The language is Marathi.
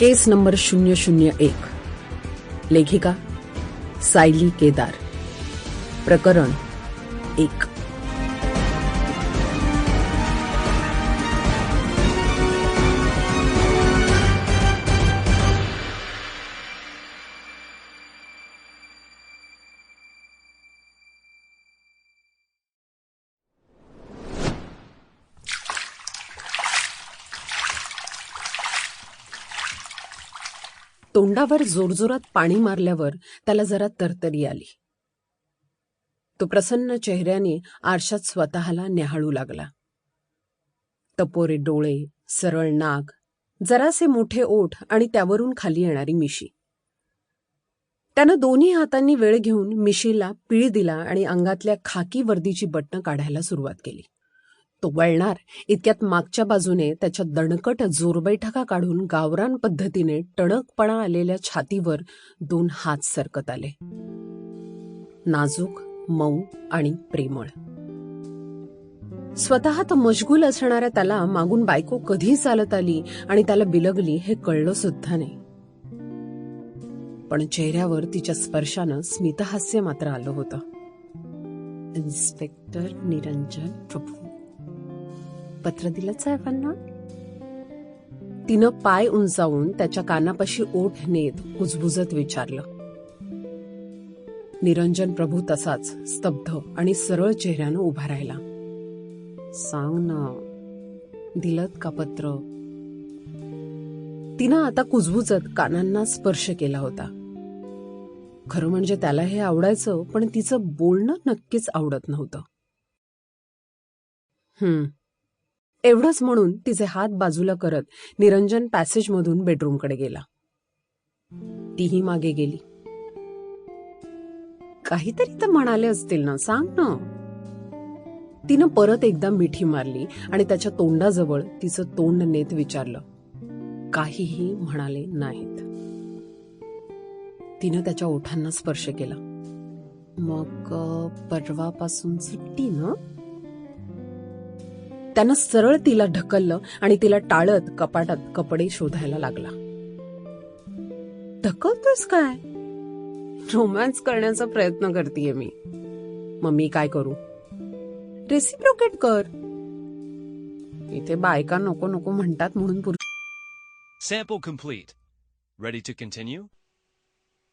केस नंबर शून्य शून्य एक. लेखिका सायली केदार. प्रकरण एक. तोंडावर जोरजोरात पाणी मारल्यावर त्याला जरा तरतरी आली. तो प्रसन्न चेहऱ्याने आरशात स्वतःला न्याहाळू लागला. तपोरे डोळे सरळ नाक जरासे मोठे ओठ आणि त्यावरून खाली येणारी मिशी. त्यानं दोन्ही हातांनी वेळ घेऊन मिशीला पीळ दिला आणि अंगातल्या खाकी वर्दीची बटणं काढायला सुरुवात केली. तो वळणार इतक्यात मागच्या बाजूने त्याच्या दणकट जोरबैठका काढून गावरान पद्धतीने टणकपणा आलेल्या छातीवर दोन हात सरकत आले. नाजूक मऊ आणि प्रेमळ. स्वतः मशगूल असणाऱ्या त्याला मागून बायको कधी चालत आली आणि त्याला बिलगली हे कळलं सुद्धा नाही. पण चेहऱ्यावर तिच्या स्पर्शानं स्मितहास्य मात्र आलं होतं. इन्स्पेक्टर निरंजन प्रभू. पत्र दिलं साहेबांना? तिनं पाय उंचावून त्याच्या कानापाशी ओठ नेत कुजबुजत विचारलं. निरंजन प्रभू तसाच स्तब्ध आणि सरळ चेहऱ्यानं उभा राहिला. सांग ना दिलत का पत्र? तिनं आता कुजबुजत कानांना स्पर्श केला होता. खरं म्हणजे त्याला हे आवडायचं पण तिचं बोलणं नक्कीच आवडत नव्हतं. हम्म एवढंच म्हणून तिचे हात बाजूला करत निरंजन पॅसेजमधून बेडरूमकडे गेला. तीही मागे गेली. काहीतरी तर म्हणाले असतील ना सांग ना. तिनं परत एकदा मिठी मारली आणि त्याच्या तोंडाजवळ तिचं तोंड नेत विचारलं. काहीही म्हणाले नाहीत. तिनं त्याच्या ओठांना स्पर्श केला. मग परवापासून सुट्टी ना? त्यानं सरळ तिला ढकललं आणि तिला टाळत कपाटात कपडे शोधायला लागला. ढकलतोस काय? रोमॅन्स करण्याचा प्रयत्न करतेय मी. मग मी काय करू? रेसिप्रोकेट कर. इथे बायका नको नको म्हणतात म्हणून पुरुष sample complete ready to continue